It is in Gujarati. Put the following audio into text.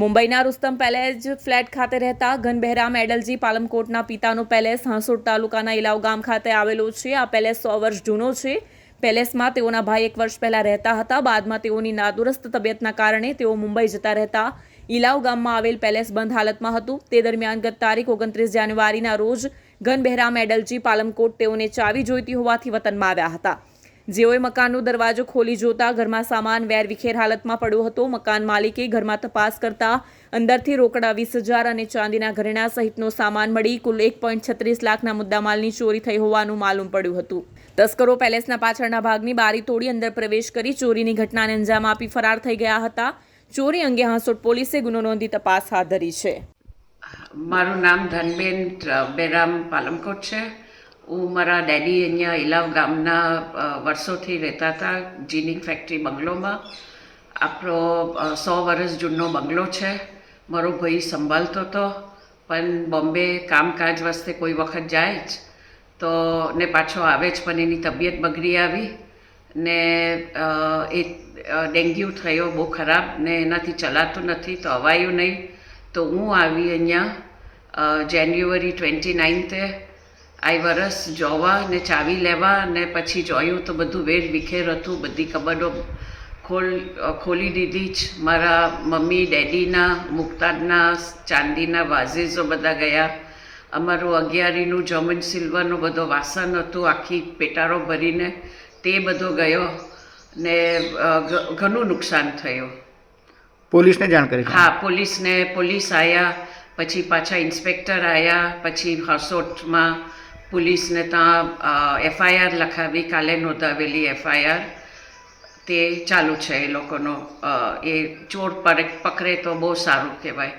મુંબઈના રુસ્તમ પેલેજ ફ્લેટ ખાતે રહેતા ઘનબહેરામ એડલજી પાલમકોટના પિતાનો પેલેસ હાંસોડ તાલુકાના ઇલાવ ગામ ખાતે આવેલો છે. આ પેલેસ સો વર્ષ જૂનો છે. પેલેસમાં તેઓના ભાઈ એક વર્ષ પહેલાં રહેતા હતા. બાદમાં તેઓની નાદુરસ્ત તબિયતના કારણે તેઓ મુંબઈ જતા રહેતા ઇલાવ ગામમાં આવેલ પેલેસ બંધ હાલતમાં હતું. તે દરમિયાન ગત તારીખ ઓગણત્રીસ જાન્યુઆરીના રોજ ઘનબહેરામ એડલજી પાલમકોટ તેઓને ચાવી જોઈતી હોવાથી વતનમાં આવ્યા હતા. જેઓએ મકાનનો દરવાજો ખોલી જોતા ઘરમાં સામાન, વેર વિખેર હાલતમાં પડ્યો હતો. મકાન માલિકે ઘરમાં તપાસ કરતા અંદરથી રોકડા વીસ હજાર અને ચાંદીના ઘરેણા સહિતનો સામાન મળી કુલ એક પોઈન્ટ છત્રીસ લાખના મુદ્દામાલની ચોરી થઈ હોવાનું માલુમ પડ્યું હતું. તસ્કરો પેલેસના પાછળના ભાગની બારી તોડી અંદર પ્રવેશ કરી ચોરીની ઘટનાને અંજામ આપી ફરાર થઈ ગયા હતા. ચોરી અંગે હાંસોટ પોલીસે ગુનો નોંધી તપાસ હાથ ધરી છે. મારું નામ ધનબેન બેરામ પાલમકોટ છે. હું મારા ડેડી અહીંયા ઇલાવ ગામના વર્ષોથી રહેતા હતા, જીનિંગ ફેક્ટરી બંગલોમાં. આપણો સો વર્ષ જૂનો બંગલો છે. મારો ભાઈ સંભાળતો હતો, પણ બોમ્બે કામકાજ વાસ્તે કોઈ વખત જાય જ. તો ને પાછો આવે જ, પણ એની તબિયત બગડી આવી ને એ ડેન્ગ્યુ થયો બહુ ખરાબ ને એનાથી ચલાતું નથી, તો અવાયું નહીં. તો હું આવી અહીંયા જાન્યુઆરી ટ્વેન્ટી નાઇન્થે આ વરસ જોવા ને ચાવી લેવા ને પછી જોયું તો બધું વેર વિખેર હતું. બધી કબડો ખોલ ખોલી દીધી જ. મારા મમ્મી ડેડીના મુક્તાદના ચાંદીના વાઝીઝો બધા ગયા. અમારું અગિયારીનું જમન સિલ્વરનું બધો વાસણ હતું આખી પેટારો ભરીને તે બધો ગયો ને ઘણું નુકસાન થયું. પોલીસને જાણ કરી હા પોલીસને પોલીસ આવ્યા પછી પાછા ઇન્સ્પેક્ટર આવ્યા પછી હસોટમાં પોલીસને ત્યાં એફઆઈઆર લખાવી, કાલે નોંધાવેલી એફઆઈઆર તે ચાલુ છે એ લોકોનો એ ચોર પકડે તો બહુ સારું કહેવાય.